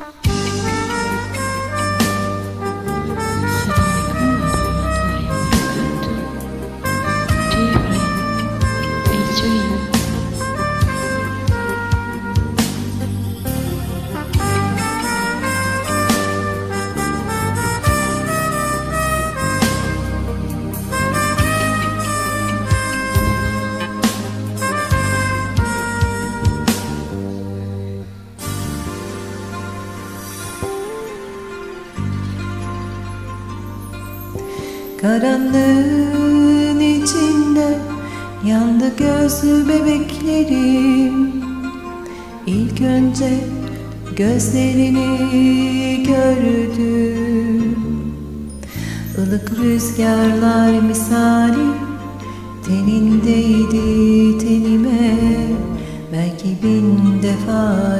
Bye. Karanlığın içinde yandı gözlü bebeklerim. İlk önce gözlerini gördüm Ilık rüzgarlar misali tenindeydi tenime. Belki bin defa